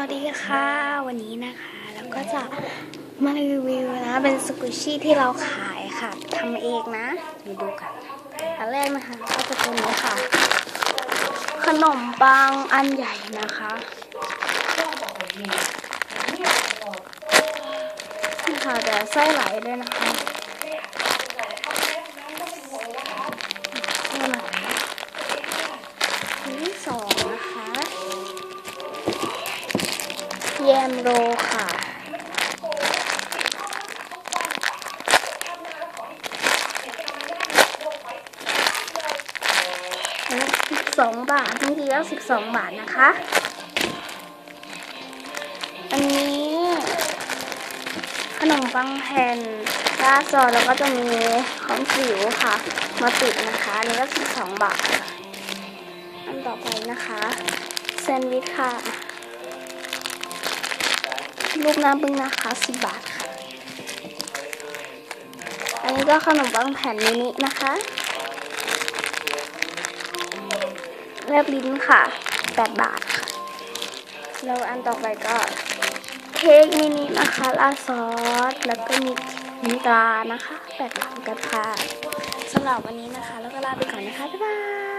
วัสดีค่ะ วันนี้นะคะแล้วก็จะมารีวิวนะ เป็นสกุชชี่ที่เราขายค่ะทำเองนะมาดูกันอันแรกนะคะก็จะเป็นนี้ค่ะ ขนมปังอันใหญ่นะคะนี่ค่ะแต่ไส้ไหลด้วยนะคะไส้ไหลอันที่สองนะคะ แยมโรค่ะ สิบสองบาททั้งทีแล้วสิบสองบาทนะคะ อันนี้ ขนมปังแผ่นราซอแล้วก็จะมีของจิ๋วค่ะ มาติดนะคะ อันนี้ก็สิบสองบาท อันต่อไปนะคะ แซนด์วิชค่ะ รูปหน้าบึ้งนะคะสิบบาทค่ะ อันนี้ก็ขนมปังแผ่นมินินะคะแลบลิ้นค่ะแปดบาทค่ะ แล้วอันต่อไปก็เค้กมินินะคะลาซอส แล้วก็มีน้ำตานะคะแปดบาทกันค่ะสำหรับวันนี้นะคะ แล้วก็ลาไปก่อนนะคะ บ๊ายบาย